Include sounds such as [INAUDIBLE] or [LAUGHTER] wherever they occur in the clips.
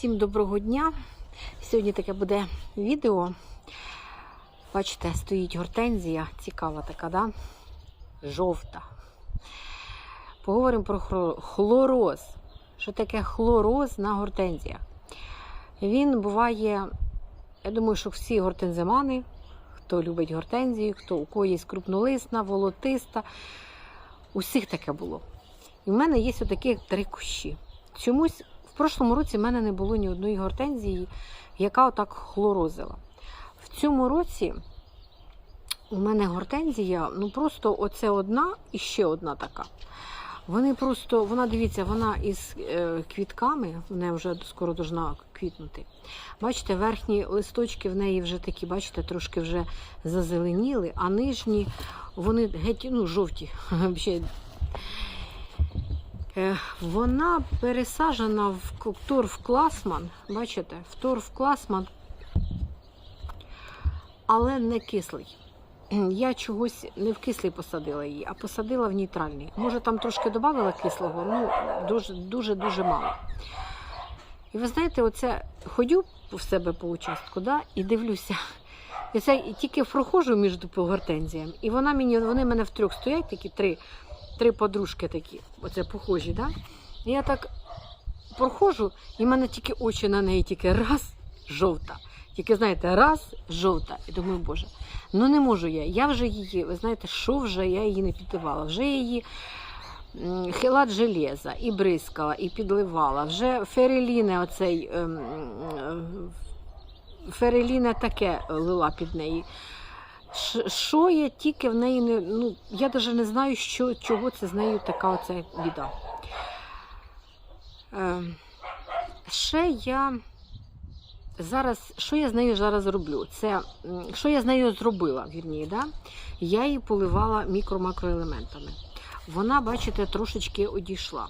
Всім доброго дня. Сьогодні таке буде відео. Бачите, стоїть гортензія, цікава така, да? жовта. Поговоримо про хлороз. Що таке хлороз на гортензіях? Він буває, я думаю, що всі гортензимани, хто любить гортензію, хто у кого є крупнолисна, волотиста, усіх таке було. І в мене є отакі три кущі. Чомусь прошлому році в мене не було ні одної гортензії, яка отак хлорозила. В цьому році у мене гортензія, ну просто оце одна і ще одна така. Вони просто, вона дивіться, вона із е, квітками, вона вже скоро должна квітнути. Бачите, верхні листочки в неї вже такі, бачите, трошки вже зазеленіли, а нижні вони геть ну, жовті. [LAUGHS] Е, Вона пересаджена в торф класман. Бачите, в торф класман, але не кислий. Я чогось не в кислий посадила її, а посадила в нейтральний. Може, там трошки додала кислого, ну дуже дуже дуже мало. І ви знаєте, оце ходю в себе по участку, да, і дивлюся. І це тільки проходжу між гортензіями, і вона мені, вони мене в трьох стоять, такі три три подружки такі, оце похожі, да? І я так проходжу, і в мене тільки очі на неї, тільки раз жовта. Тільки, знаєте, раз жовта. І думаю, боже, ну не можу я. Я вже її, ви знаєте, що вже я її не підливала. Вже її хилат железа, і бризкала, і підливала. Вже фереліне оцей. ем, ем, Фереліне таке лила під неї. Що я тільки в неї не. Ну, я навіть не знаю, що, чого це з нею така оця біда. Е, ще я зараз, що я з нею зараз роблю? Це що я з нею зробила, вірні, да? я її поливала мікро-макроелементами. Вона, бачите, трошечки одійшла.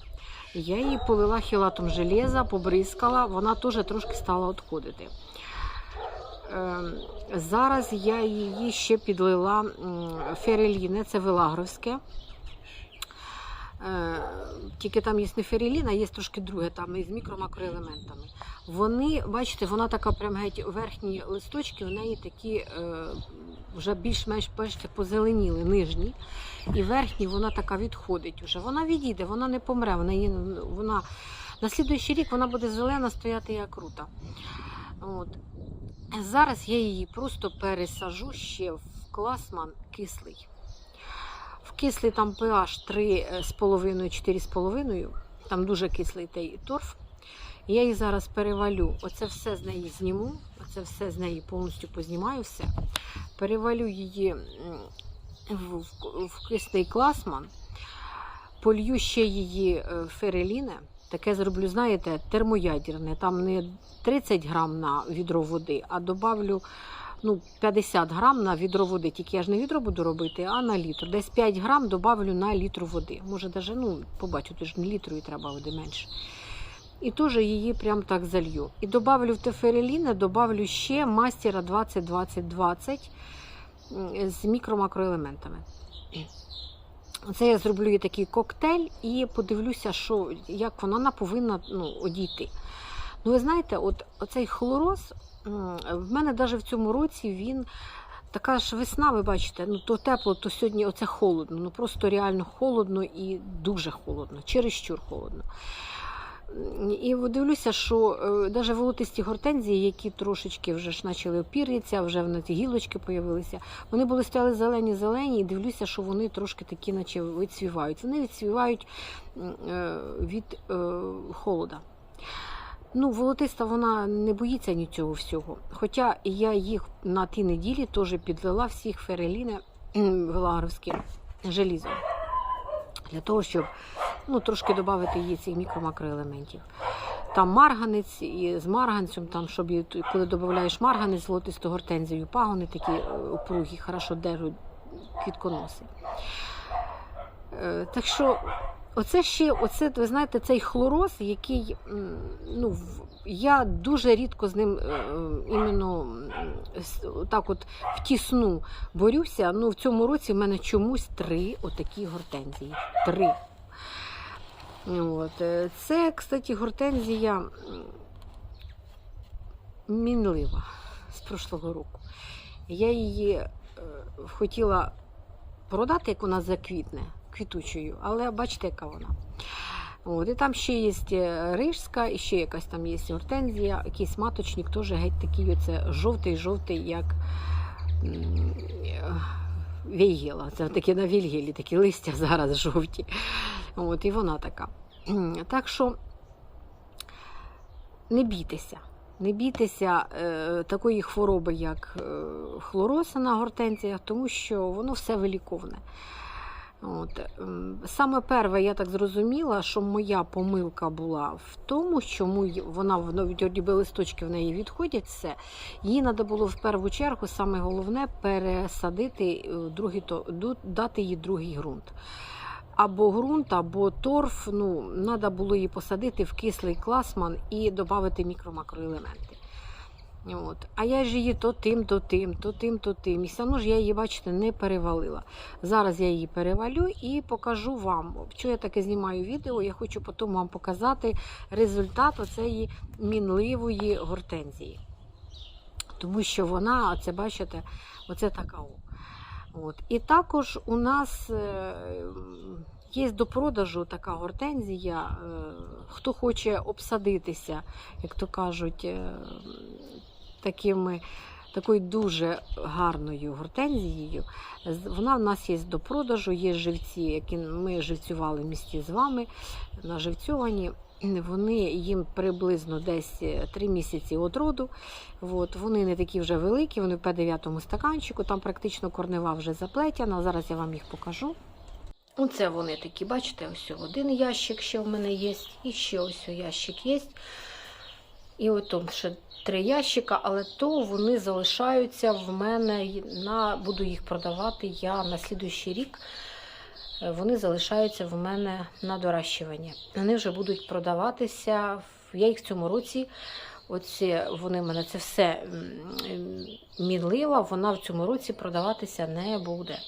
Я її полила хілатом железа, побризкала, вона теж трошки стала відходити. Ем, Зараз я її ще підлила фереліне, це велагровське. Е, Тільки там є не ферелін, є трошки друге, там із мікро-макроелементами. Вони, бачите, вона така прям геть верхні листочки, в неї такі е, вже більш-менш бачите, позеленіли, нижні. І верхні вона така відходить уже. Вона відійде, вона не помре. Вона, вона, на слідуючий рік вона буде зелена стояти як крута. От. Зараз я її просто пересажу ще в класман кислий. В кислий там pH 3,5-4,5. Там дуже кислий той торф. Я її зараз перевалю. Оце все з неї зніму. Оце все з неї повністю познімаю все. Перевалю її в, в, в кислий класман. Полью ще її е, фереліне. Таке зроблю, знаєте, термоядерне. Там не 30 грам на відро води, а добавлю ну, 50 грам на відро води. Тільки я ж не відро буду робити, а на літр. Десь 5 грам добавлю на літр води. Може, навіть, ну, побачу, то ж не літру і треба води менше. І теж її прям так залью. І добавлю в тефереліне, добавлю ще мастера 20-20-20 з мікро-макроелементами. Це я зроблю такий коктейль і подивлюся, що, як вона повинна ну, одійти. Ну, ви знаєте, от оцей хлороз, в мене навіть в цьому році він така ж весна, ви бачите, ну то тепло, то сьогодні оце холодно. Ну просто реально холодно і дуже холодно, чересчур холодно. І дивлюся, що навіть волотисті гортензії, які трошечки вже ж почали опір'ятися, вже в нас гілочки появилися, вони були стояли зелені-зелені, і дивлюся, що вони трошки такі, наче відцвівають. Вони відцвівають м, е, від е, холода. Ну, волотиста вона не боїться нічого всього. Хоча я їх на тій неділі теж підвела всіх фереліне велагровське желізо. Для того, щоб ну, трошки додати їй цих мікро-макроелементів. Там марганець і з марганцем, там, щоб її- коли додаєш марганець, золотисту гортензію, пагони такі е, упругі, хорошо держать квітконоси. Е, Так що, оце ще, оце, ви знаєте, цей хлороз, який ну, я дуже рідко з ним е, іменно так от втісну борюся. Ну, в цьому році в мене чомусь три отакі гортензії. Три. От. е, Це, кстати, гортензія мінлива з прошлого року. Я її е, хотіла продати, як вона заквітне, квітучою, але бачите, яка вона. От, і там ще є е, рижська, і ще якась там є гортензія, якийсь маточник, теж геть такий оце жовтий-жовтий, як вейгела. Це такі на вільгелі, такі листя зараз жовті. От, і вона така. [CLEARS THROAT] Так що не бійтеся. Не бійтеся е, такої хвороби, як е, хлороса на гортензіях, тому що воно все виліковне. От. ем, Саме перше, я так зрозуміла, що моя помилка була в тому, що вона вроді листочки в неї відходять, все. Їй треба було в першу чергу, саме головне, пересадити е, другий, дати їй другий ґрунт. Або ґрунт, або торф. Ну, треба було її посадити в кислий класман і додати мікро-макроелементи. От. А я ж її то тим, то тим, то тим, то тим. І одно ж я її, бачите, не перевалила. Зараз я її перевалю і покажу вам. Що я таке знімаю відео, я хочу потім вам показати результат оцеї мінливої гортензії. Тому що вона, це бачите, оце така. о. От. І також у нас е, є до продажу така гортензія. е, Хто хоче обсадитися, як то кажуть, е, такими, такою дуже гарною гортензією. Вона в нас є до продажу, є живці, які ми живцювали в місті з вами, наживцьовані. Вони їм приблизно десь 3 місяці від роду. От, вони не такі вже великі, вони в П9 стаканчику, там практично корнева вже заплетена. Зараз я вам їх покажу. Оце вони такі, бачите, ось один ящик ще в мене є, і ще ось ящик є. І от ще три ящика, але то вони залишаються в мене на буду їх продавати я на слідуючий рік. Вони залишаються в мене на доращування. Вони вже будуть продаватися. Я їх в цьому році. Оці вони в мене це все мінлива, вона в цьому році продаватися не буде.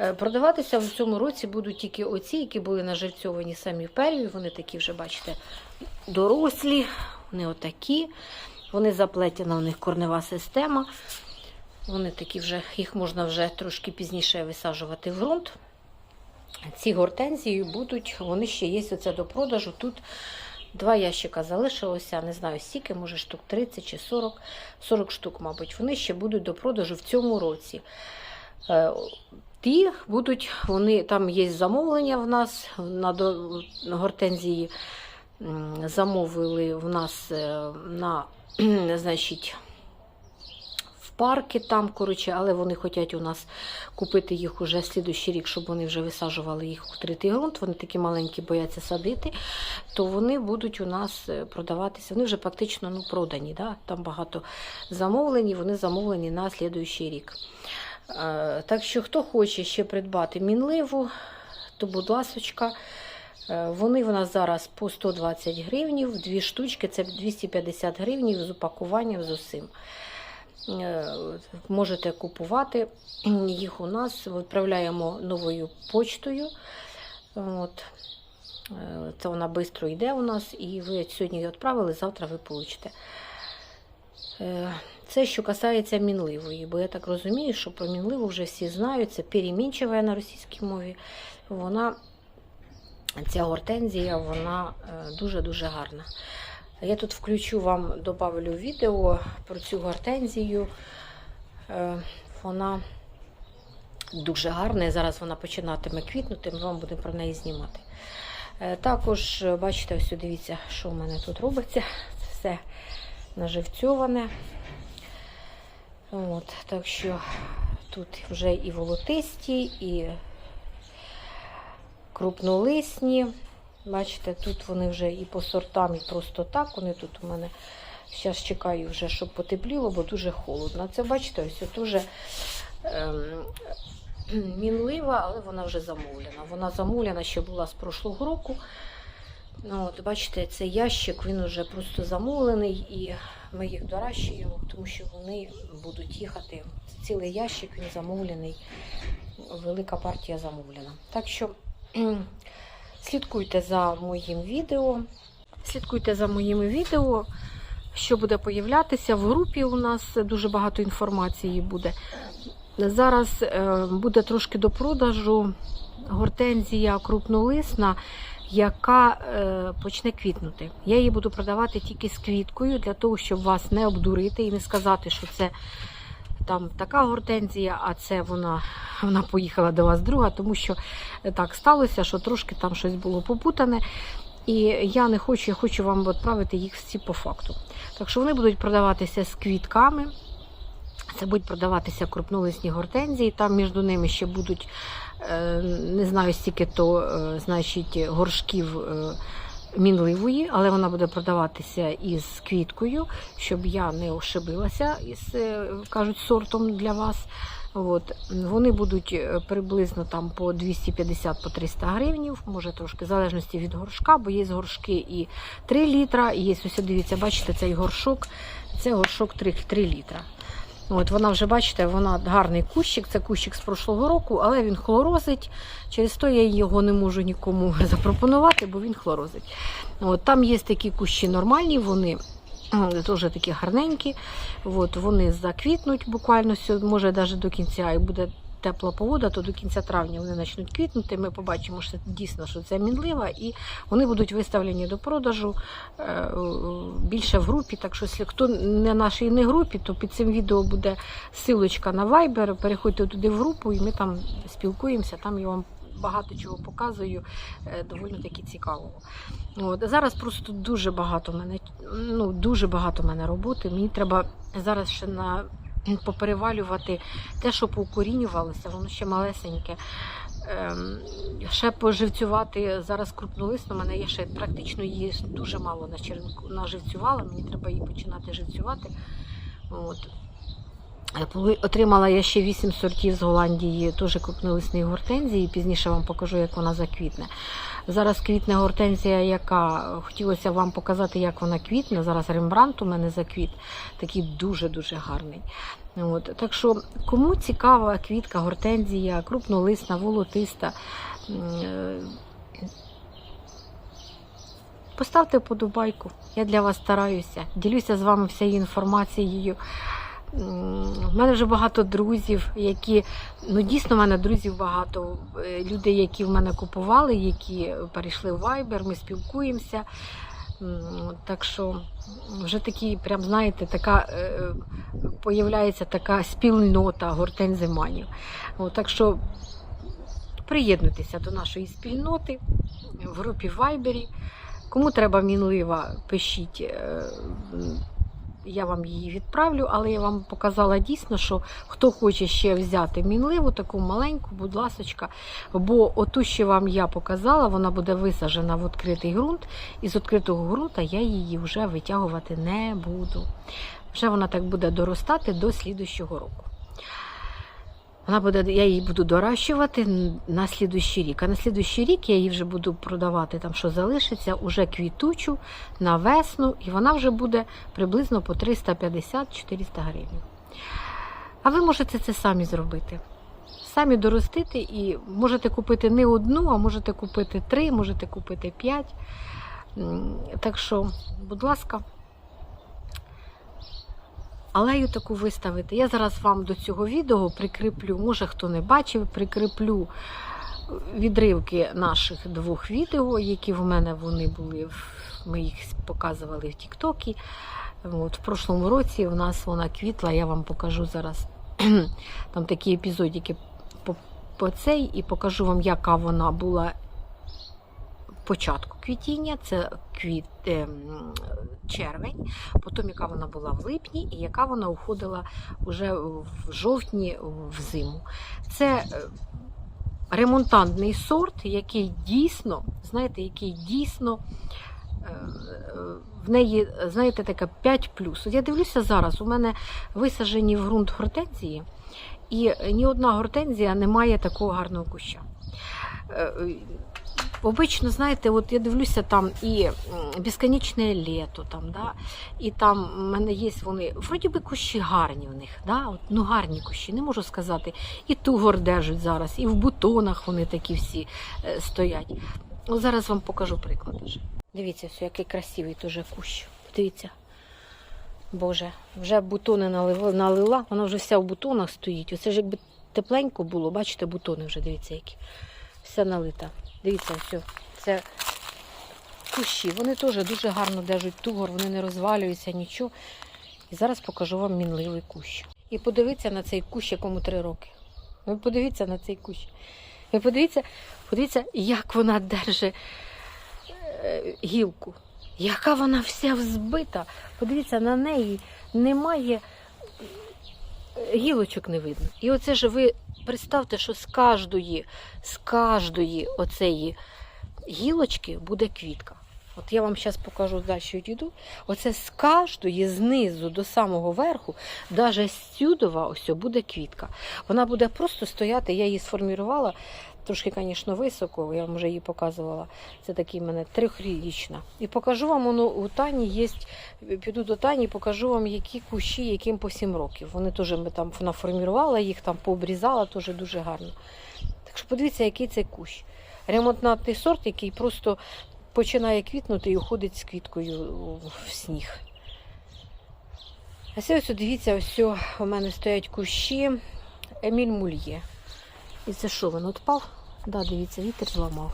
Е, Продаватися в цьому році будуть тільки оці, які були наживцьовані самі в перві. Вони такі вже, бачите, дорослі, вони отакі. Вони заплетена, у них корнева система. Вони такі вже, їх можна вже трошки пізніше висаджувати в ґрунт. Ці гортензії будуть, вони ще є оце до продажу. Тут два ящика залишилося, не знаю, стільки, може штук 30 чи 40, 40 штук, мабуть. Вони ще будуть до продажу в цьому році. Е, Ті будуть, вони там є замовлення в нас на, гортензії. Замовили в нас е, на, [CLEARS THROAT] значить, парки там, коротше, але вони хочуть у нас купити їх уже слідущий рік, щоб вони вже висаджували їх у критий ґрунт. Вони такі маленькі бояться садити, то вони будуть у нас е, продаватися. Вони вже практично ну, продані. Да? Там багато замовлень, вони замовлені на слідуючий рік. Е, Так що, хто хоче ще придбати мінливу, то будь ласочка. Е, Вони в нас зараз по 120 гривнів, дві штучки, це 250 гривнів з упакуванням з усім. Е, Можете купувати їх у нас, відправляємо новою почтою. От. Е, Це вона швидко йде у нас, і ви сьогодні її відправили, завтра ви получите. Е, Це що касається мінливої, бо я так розумію, що про мінливу вже всі знають. Це перемінчева на російській мові. Вона, ця гортензія, вона дуже-дуже гарна. Я тут включу вам, добавлю відео про цю гортензію. Е, Вона дуже гарна. Зараз вона починатиме квітнути, ми вам будемо про неї знімати. Е, Також, бачите, ось дивіться, що в мене тут робиться. Це все наживцьоване. От, так що тут вже і волотисті, і крупнолисні. Бачите, тут вони вже і по сортам, і просто так. Вони тут у мене зараз чекаю вже, щоб потепліло, бо дуже холодно. Це бачите, ось дуже ем, [CLEARS THROAT] мінлива, але вона вже замовлена. Вона замовлена ще була з прошлого року. Ну, от, бачите, цей ящик він вже просто замовлений, і ми їх доращуємо, тому що вони будуть їхати. Цілий ящик він замовлений, велика партія замовлена. Так що [CLEARS THROAT] слідкуйте за моїм відео. Слідкуйте за моїми відео. що буде появлятися. В групі у нас дуже багато інформації буде. Зараз е, буде трошки до продажу гортензія крупнолисна, яка е, почне квітнути. Я її буду продавати тільки з квіткою, для того, щоб вас не обдурити і не сказати, що це там така гортензія, а це вона, вона поїхала до вас друга, тому що так сталося, що трошки там щось було попутане. І я не хочу, я хочу вам відправити їх всі по факту. Так що вони будуть продаватися з квітками. Це будуть продаватися крупнолисні гортензії. Там між ними ще будуть, е, не знаю, стільки то, е, значить, горшків е, мінливої, але вона буде продаватися із квіткою, щоб я не ошибилася із, е, кажуть, сортом для вас. От. Вони будуть е, приблизно там по 250 по 300 гривнів, може трошки в залежності від горшка, бо є горшки і 3 літра, і є ось дивіться, бачите, цей горшок, це горшок 3, 3 літра. От вона вже, бачите, вона гарний кущик, це кущик з прошлого року, але він хлорозить. Через то я його не можу нікому [LAUGHS] запропонувати, бо він хлорозить. От, там є такі кущі нормальні, вони теж такі гарненькі. От, вони заквітнуть буквально може навіть до кінця і буде. Тепла погода, то до кінця травня вони почнуть квітнути. Ми побачимо, що дійсно що це мінлива, і вони будуть виставлені до продажу е, більше в групі. Так що, якщо хто не нашій не групі, то під цим відео буде силочка на Viber. Переходьте туди в групу, і ми там спілкуємося. Там я вам багато чого показую, е, доволі таки цікавого. От зараз просто дуже багато мене, ну дуже багато мене роботи. Мені треба зараз ще на поперевалювати те, що поукорінювалося, воно ще малесеньке. Ем, ще поживцювати зараз крупнолисну, мене є ще практично її дуже мало на черенку наживцювала. Мені треба її починати живцювати. От. Е, Отримала я ще 8 сортів з Голландії, теж крупнолисної гортензії. Пізніше вам покажу, як вона заквітне. Зараз квітне гортензія, яка хотілося вам показати, як вона квітне. Зараз рембрант у мене заквіт, такий дуже-дуже гарний. От. Так що, кому цікава квітка, гортензія, крупнолисна, волотиста. е, Поставте вподобайку. Я для вас стараюся. Ділюся з вами всією інформацією. У мене вже багато друзів, які ну дійсно в мене друзів багато. Е, Люди, які в мене купували, які перейшли в Viber, ми спілкуємося. Так що вже такі, прям знаєте, така е, появляється така спільнота гортензиманів. От, так що приєднуйтеся до нашої спільноти в групі Viber. Кому треба мінлива, пишіть. е, Я вам її відправлю, але я вам показала дійсно, що хто хоче ще взяти мінливу, таку маленьку, будь ласочка. Бо оту, що вам я показала, вона буде висаджена в відкритий ґрунт, і з відкритого ґрунта я її вже витягувати не буду. Вже вона так буде доростати до слідущого року. Вона буде, я її буду доращувати на слідущий рік. А на слідущий рік я її вже буду продавати там, що залишиться, уже квітучу на весну, і вона вже буде приблизно по 350-400 гривень. А ви можете це самі зробити. Самі доростити і можете купити не одну, а можете купити три, можете купити п'ять. Так що, будь ласка, алею таку виставити. Я зараз вам до цього відео прикріплю, може хто не бачив, прикріплю відривки наших двох відео, які в мене вони були. Ми їх показували в Тіктокі. От, в прошлому році у нас вона квітла, я вам покажу зараз [CLEARS THROAT] там такі епізодики по, по цей, і покажу вам, яка вона була початку квітіння, це квіт, ем, червень, потім яка вона була в липні, і яка вона уходила вже в жовтні в зиму. Це е, ремонтантний сорт, який дійсно, знаєте, який дійсно. е, е, В неї, знаєте, така 5 плюс. Я дивлюся зараз, у мене висаджені в ґрунт гортензії, і ні одна гортензія не має такого гарного куща. Обично, знаєте, от я дивлюся там і безконечне літо, там, да, і там в мене є вони, вроді би кущі гарні в них, да, от, ну гарні кущі, не можу сказати. І тугор держать зараз, і в бутонах вони такі всі е, стоять. От зараз вам покажу приклад. Дивіться, все, який красивий теж кущ. Дивіться. Боже, вже бутони налила, налила, вона вже вся в бутонах стоїть. Оце ж якби тепленько було, бачите, бутони вже, дивіться, які. Вся налита. Дивіться, все. Це кущі. Вони теж дуже гарно держать тугор, вони не розвалюються, нічого. І зараз покажу вам мінливий кущ. І подивіться на цей кущ, якому три роки. Ви подивіться на цей кущ. Ви подивіться, подивіться, як вона держить е, гілку. Яка вона вся взбита. Подивіться, на неї немає гілочок не видно. І оце ж ви представте, що з кожної, з кожної оцеї гілочки буде квітка. От я вам зараз покажу далі йду. Оце з кожної, знизу до самого верху, навіть з сюдова ось буде квітка. Вона буде просто стояти, я її сформірувала. Трошки, звісно, високо, я вам вже її показувала. Це такий в мене трьохрічна. І покажу вам, воно у Тані є. Піду до Тані, покажу вам, які кущі, яким по 7 років. Вони теж ми там вона формірувала їх, там пообрізала, теж дуже гарно. Так що подивіться, який це кущ. Ремонтний сорт, який просто починає квітнути і уходить з квіткою в сніг. А ось дивіться, ось у мене стоять кущі Еміль Мульє. І це що, він відпав? Да, дивіться, вітер зламав.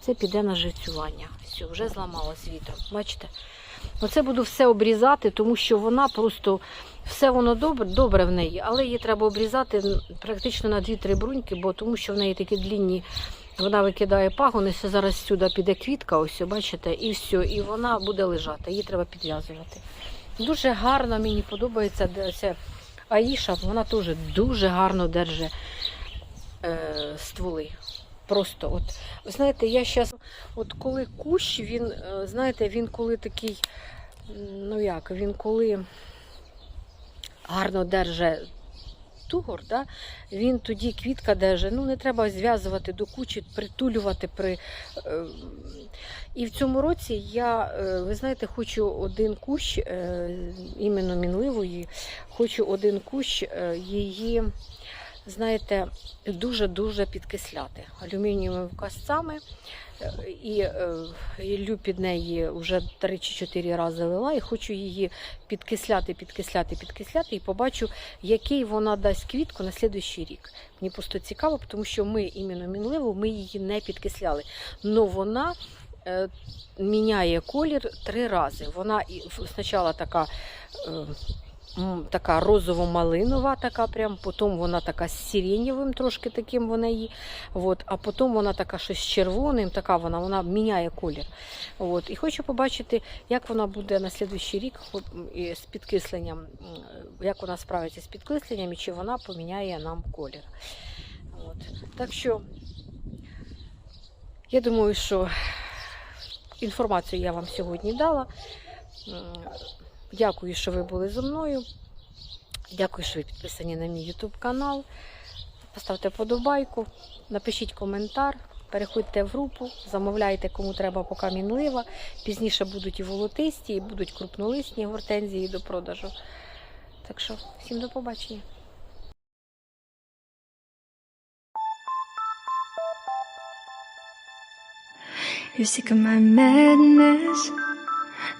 Це піде на живцювання. Все, вже зламалось вітром. Бачите? Оце буду все обрізати, тому що вона просто все воно добре добре в неї, але її треба обрізати практично на 2-3 бруньки, бо тому що в неї такі длінні, вона викидає пагони, все зараз сюди піде квітка, ось бачите, і все, і вона буде лежати, її треба підв'язувати. Дуже гарно, мені подобається ця Аїша, вона теж дуже гарно держить е, стволи. Просто от, ви знаєте, я зараз, от коли кущ, він, е, знаєте, він коли такий, ну як, він коли гарно держить тугор, да, він тоді квітка держить, ну не треба зв'язувати до кучі, притулювати. При, е, і в цьому році я, е, ви знаєте, хочу один кущ, іменно мінливої, хочу один кущ її знаєте, дуже-дуже підкисляти алюмінієвими касцями. І, е, лю під неї вже 3 чи 4 рази лила, і хочу її підкисляти, підкисляти, підкисляти, і побачу, який вона дасть квітку на слідуючий рік. Мені просто цікаво, тому що ми іменно мінливо ми її не підкисляли. Но вона е, міняє колір три рази. Вона спочатку така. Така розово-малинова, така прям, потім вона така з сиренєвим, трошки таким вона її. От, а потім вона така щось червоним, така вона вона міняє колір. От, І хочу побачити, як вона буде на слідуючий рік з підкисленням, як вона справиться з підкисленням і чи вона поміняє нам колір. От. Так що, я думаю, що інформацію я вам сьогодні дала. Дякую, що ви були зі мною. Дякую, що ви підписані на мій YouTube канал. Поставте подобайку, напишіть коментар, переходьте в групу, замовляйте, кому треба поки мінлива. Пізніше будуть і волотисті, і будуть крупнолисні гортензії до продажу. Так що, всім до побачення. You're sick of my madness.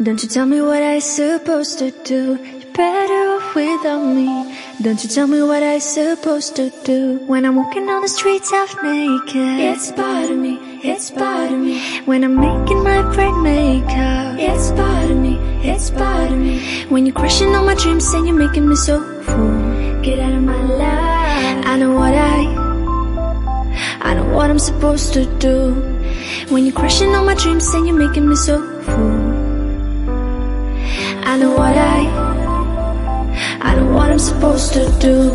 Don't you tell me what I supposed to do. You're better off without me. Don't you tell me what I supposed to do. When I'm walking on the streets half naked. It's part of me, it's part of me. When I'm making my brain makeup. It's part of me, it's part of me. When you're crushing all my dreams and you're making me so full. Get out of my life. I know what I, I know what I'm supposed to do. When you're crushing all my dreams and you're making me so full. Know what I, I know what I'm supposed to do.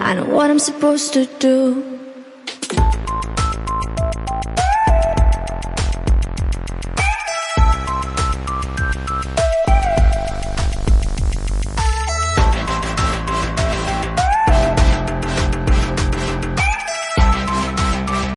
I know what I'm supposed to do.